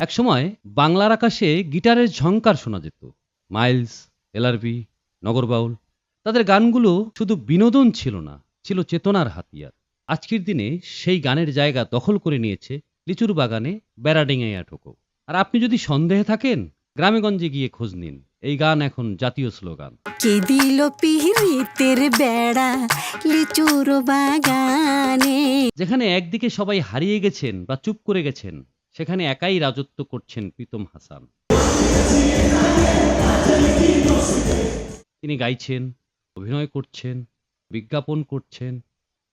একসময় বাংলার আকাশে গিটারের ঝংকার শোনা যেত। মাইলস এলআরবি নগরবাউল তাদের গানগুলো শুধু বিনোদন ছিল না ছিল চেতনার হাতিয়ার। আজকের দিনে সেই গানের জায়গা দখল করে নিয়েছে লিচুর বাগানে বেড়াডিঙাইয়া ঠোকো। আর আপনি যদি সন্দেহে থাকেন গ্রামেগঞ্জে গিয়ে খোঁজ নিন। এই গান এখন জাতীয় স্লোগান। কে দিল পিহিতের বেড়া লিচুর বাগানে? যেখানে একদিকে সবাই হারিয়ে গেছেন বা চুপ করে গেছেন সেখানে একাই রাজত্ব করছেন প্রীতম হাসান। তিনি গাইছেন, অভিনয় করছেন, বিজ্ঞাপন করছেন,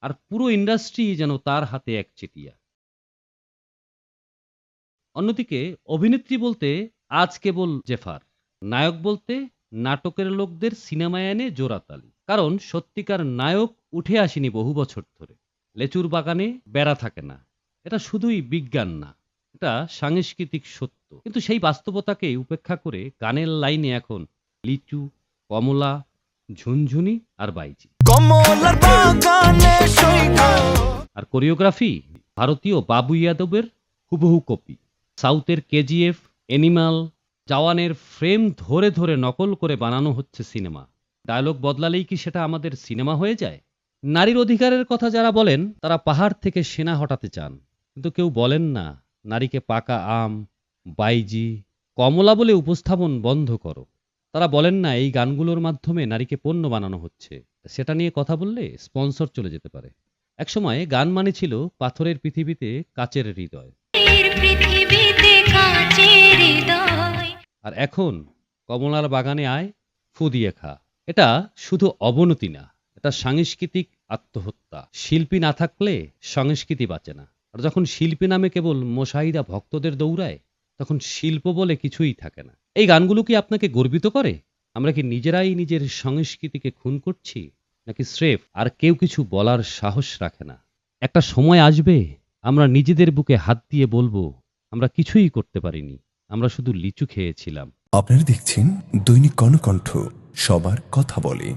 আর পুরো ইন্ডাস্ট্রি যেন তার হাতে এক চেটিয়া। অন্যদিকে অভিনেত্রী বলতে আজ কেবল জেফার, নায়ক বলতে নাটকের লোকদের সিনেমায় এনে জোড়াতালি। কারণ সত্যিকার নায়ক উঠে আসেনি বহু বছর ধরে। লেচুর বাগানে বেড়া থাকে না। এটা শুধুই বিজ্ঞান না। এটা সাংস্কৃতিক সত্য। কিন্তু সেই বাস্তবতাকে উপেক্ষা করে গানের লাইনে এখন লিচু কমলা ঝুনঝুনি আর বাইজি। আর কোরিওগ্রাফি ভারতীয় বাবু ইয়াদবের হুবহু কপি। সাউথের কেজিএফ অ্যানিমাল জওয়ানের ফ্রেম ধরে ধরে নকল করে বানানো হচ্ছে সিনেমা। ডায়লগ বদলালেই কি সেটা আমাদের সিনেমা হয়ে যায়? নারীর অধিকারের কথা যারা বলেন তারা পাহাড় থেকে সেনা হটাতে চান। কিন্তু কেউ বলেন না নারীকে পাকা আম বাইজি কমলা বলে উপস্থাপন বন্ধ করো। তারা বলেন না এই গানগুলোর মাধ্যমে নারীকে পণ্য বানানো হচ্ছে। সেটা নিয়ে কথা বললে স্পন্সর চলে যেতে পারে। একসময় গান মানে ছিল পাথরের পৃথিবীতে কাচের হৃদয়। আর এখন কমলার বাগানে আয় ফু দিয়ে খা। এটা শুধু অবনতি না এটা সাংস্কৃতিক আত্মহত্যা। শিল্পী না থাকলে সংস্কৃতি বাঁচে না। আর যখন শিল্পী নামে কেবল মোশাহিদা ভক্তদের দৌড়ায়, তখন শিল্প বলে কিছুই থাকে না। এই গানগুলো কি আপনাকে গর্বিত করে? আমরা কি নিজেরাই নিজের সংস্কৃতিকে খুন করছি, নাকি স্রেফ আর কেউ কিছু বলার সাহস রাখে না? একটা সময় আসবে, আমরা নিজেদের বুকে হাত দিয়ে বলব, আমরা কিছুই করতে পারিনি, আমরা শুধু লিচু খেয়েছিলাম। আপনারা দেখছেন দৈনিক কর্ণকণ্ঠ, সবার কথা বলে।